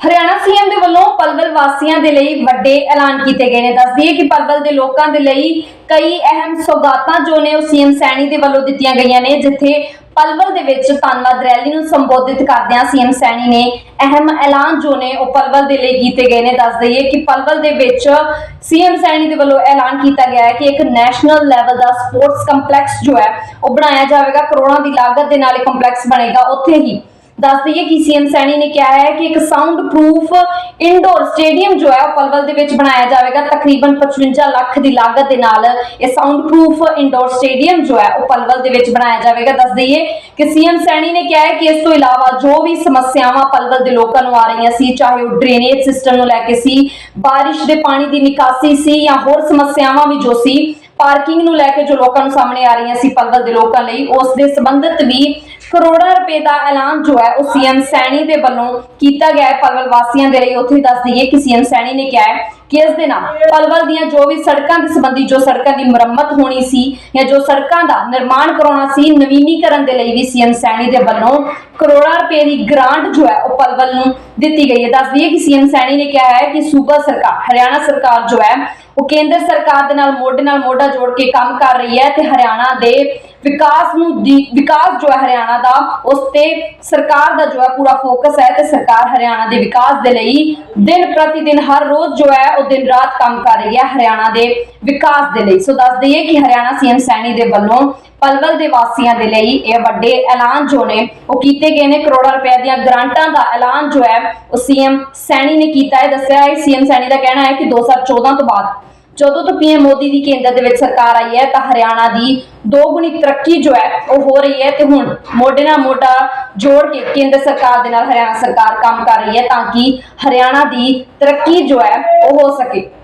Haryana CM ਦੇ ਵੱਲੋਂ ਪਲਵਲ ਵਾਸੀਆਂ ਦੇ ਲਈ ਵੱਡੇ ਐਲਾਨ ਕੀਤੇ ਗਏ ਨੇ। ਦੱਸ ਦਈਏ ਕਿ ਪਲਵਲ ਦੇ ਲੋਕਾਂ ਦੇ ਲਈ ਕਈ ਅਹਿਮ ਸੌਗਾਤਾਂ ਜੋ ਨੇ ਉਹ ਸੀਐਮ ਸੈਣੀ ਦੇ ਵੱਲੋਂ ਦਿੱਤੀਆਂ ਗਈਆਂ ਨੇ, ਜਿੱਥੇ ਪਲਵਲ ਦੇ ਵਿੱਚ ਧੰਨਵਾਦ ਰੈਲੀ ਨੂੰ ਸੰਬੋਧਿਤ ਕਰਦਿਆਂ ਸੀਐਮ ਸੈਣੀ ਨੇ ਅਹਿਮ ਐਲਾਨ ਜੋ ਨੇ ਉਹ ਪਲਵਲ ਦੇ ਲਈ ਕੀਤੇ ਗਏ ਨੇ। ਦੱਸ ਦਈਏ ਕਿ ਪਲਵਲ ਦੇ ਵਿੱਚ ਸੀਐਮ ਸੈਣੀ ਦੇ ਵੱਲੋਂ ਐਲਾਨ ਕੀਤਾ ਗਿਆ ਹੈ ਕਿ ਇੱਕ ਨੈਸ਼ਨਲ ਲੈਵਲ ਦਾ ਸਪੋਰਟਸ ਕੰਪਲੈਕਸ ਜੋ ਹੈ, ਉਹ ਬਣਾਇਆ ਜਾਵੇਗਾ। ਕਰੋੜਾਂ ਦੀ ਲਾਗਤ ਦੇ ਨਾਲ ਇਹ ਕੰਪਲੈਕਸ ਬਣੇਗਾ। ਉੱਥੇ ਹੀ ਦੱਸ ਦਈਏ ਕਿ ਸੀਐਮ ਸੈਣੀ ਨੇ ਕਿਹਾ ਹੈ ਕਿ ਇੱਕ ਸਾਊਂਡ ਪ੍ਰੂਫ ਇਨਡੋਰ ਸਟੇਡੀਅਮ ਜੋ ਹੈ, ਉਹ ਪਲਵਲ ਦੇ ਵਿੱਚ ਬਣਾਇਆ ਜਾਵੇਗਾ। ਤਕਰੀਬਨ 55 ਲੱਖ ਦੀ ਲਾਗਤ ਦੇ ਨਾਲ ਇਹ ਸਾਊਂਡ ਪ੍ਰੂਫ ਇਨਡੋਰ ਸਟੇਡੀਅਮ ਜੋ ਹੈ, ਉਹ ਪਲਵਲ ਦੇ ਵਿੱਚ ਬਣਾਇਆ ਜਾਵੇਗਾ। ਦੱਸ ਦਈਏ ਕਿ ਸੀਐਮ ਸੈਣੀ ਨੇ ਕਿਹਾ ਹੈ ਕਿ ਇਸ ਤੋਂ ਇਲਾਵਾ ਜੋ ਵੀ ਸਮੱਸਿਆਵਾਂ ਪਲਵਲ ਦੇ ਲੋਕਾਂ ਨੂੰ ਆ ਰਹੀਆਂ ਸੀ, ਚਾਹੇ ਉਹ ਡਰੇਨੇਜ ਸਿਸਟਮ ਨੂੰ ਲੈ ਕੇ ਸੀ, ਬਾਰਿਸ਼ ਦੇ ਪਾਣੀ ਦੀ ਨਿਕਾਸੀ ਸੀ ਜਾਂ ਹੋਰ ਸਮੱਸਿਆਵਾਂ ਵੀ ਜੋ ਸੀ ਪਾਰਕਿੰਗ ਨੂੰ ਲੈ ਕੇ ਜੋ ਲੋਕਾਂ ਨੂੰ ਸਾਹਮਣੇ ਆ ਰਹੀਆਂ ਸੀ ਪਲਵਲ ਦੇ ਲੋਕਾਂ ਲਈ, ਉਸ ਦੇ ਸੰਬੰਧਿਤ ਵੀ ਕਰੋੜਾਂ ਰੁਪਏ ਦਾ ਐਲਾਨ ਜੋ ਹੈ ਉਹ ਸੀਐਮ ਸੈਣੀ ਦੇ ਵੱਲੋਂ ਕੀਤਾ ਗਿਆ ਹੈ। ਪਲਵਲ ਵਾਸੀਆਂ ਦੇ ਲਈ ਉੱਥੇ ਦੱਸ ਦਈਏ ਕਿ ਸੀਐਮ ਸੈਣੀ ਨੇ ਕਿਹਾ ਹੈ ਕਿ ਇਸ ਦੇ ਨਾਲ ਪਲਵਲ ਦੀਆਂ ਜੋ ਵੀ ਸੜਕਾਂ ਦੇ ਸੰਬੰਧੀ ਜੋ ਸੜਕਾਂ ਦੀ ਮੁਰੰਮਤ ਹੋਣੀ ਸੀ ਜਾਂ ਜੋ ਸੜਕਾਂ ਦਾ ਨਿਰਮਾਣ ਕਰਾਉਣਾ ਸੀ, ਨਵੀਨੀਕਰਨ ਦੇ ਲਈ ਵੀ ਸੀਐਮ ਸੈਣੀ ਦੇ ਵੱਲੋਂ ਕਰੋੜਾਂ ਰੁਪਏ ਦੀ ਗ੍ਰਾਂਟ ਜੋ ਹੈ ਉਹ ਪਲਵਲ ਨੂੰ ਦਿੱਤੀ ਗਈ ਹੈ। ਦੱਸ ਦਈਏ ਕਿ ਸੀਐਮ ਸੈਣੀ ਨੇ ਕਿਹਾ ਹੈ ਕਿ ਸੂਬਾ ਸਰਕਾਰ, ਹਰਿਆਣਾ ਸਰਕਾਰ ਜੋ ਹੈ ਉਹ ਕੇਂਦਰ ਸਰਕਾਰ ਦੇ ਨਾਲ ਮੋਢੇ ਨਾਲ ਮੋਢਾ ਜੋੜ ਕੇ ਕੰਮ ਕਰ ਰਹੀ ਹੈ ਤੇ ਹਰਿਆਣਾ ਦੇ ਵਿਕਾਸ ਨੂੰ ਵਿਕਾਸ ਜੋ ਹੈ ਹਰਿਆਣਾ ਦਾ, ਉਸ ਤੇ ਸਰਕਾਰ ਦਾ ਜੋ ਹੈ ਪੂਰਾ ਫੋਕਸ ਹੈ ਤੇ ਸਰਕਾਰ ਹਰਿਆਣਾ ਦੇ ਵਿਕਾਸ ਦੇ ਲਈ ਦਿਨ ਪ੍ਰਤੀ ਦਿਨ, ਹਰ ਰੋਜ਼ ਜੋ ਹੈ ਉਹ ਦਿਨ ਰਾਤ ਕੰਮ ਕਰ ਰਹੀ ਹੈ ਹਰਿਆਣਾ ਦੇ ਵਿਕਾਸ ਦੇ ਲਈ। ਸੋ ਦੱਸ ਦਈਏ ਕਿ ਹਰਿਆਣਾ ਸੀਐਮ ਸੈਣੀ ਦੇ ਵੱਲੋਂ ਪਲਵਲ ਦੇ ਵਾਸੀਆਂ ਦੇ ਲਈ ਇਹ ਵੱਡੇ ਐਲਾਨ ਜੋ ਨੇ, ਉਹ ਕੀਤੇ ਗਏ ਨੇ। ਕਰੋੜਾਂ ਰੁਪਏ ਦੀਆਂ ਗ੍ਰਾਂਟਾਂ ਦਾ ਐਲਾਨ ਜੋ ਹੈ, ਉਹ ਸੀਐਮ ਸੈਣੀ ਨੇ ਕੀਤਾ ਹੈ। ਦੱਸਿਆ ਹੈ, ਸੀਐਮ ਸੈਣੀ ਦਾ ਕਹਿਣਾ ਹੈ ਕਿ 2014 ਤੋਂ ਬਾਅਦ ਜਦੋਂ ਤੋਂ ਪੀਐਮ ਮੋਦੀ ਦੀ ਕੇਂਦਰ ਦੇ ਵਿੱਚ ਸਰਕਾਰ ਆਈ ਹੈ, ਤਾਂ ਹਰਿਆਣਾ ਦੀ ਦੋਗੁਣੀ ਤਰੱਕੀ ਜੋ ਹੈ, ਉਹ ਹੋ ਰਹੀ ਹੈ ਤੇ ਹੁਣ ਮੋਢੇ ਨਾਲ ਮੋਢਾ ਜੋੜ ਕੇ ਕੇਂਦਰ ਸਰਕਾਰ ਦੇ ਨਾਲ ਹਰਿਆਣਾ ਸਰਕਾਰ ਕੰਮ ਕਰ ਰਹੀ ਹੈ, ਤਾਂ ਕਿ ਹਰਿਆਣਾ ਦੀ ਤਰੱਕੀ ਜੋ ਹੈ, ਉਹ ਹੋ ਸਕੇ।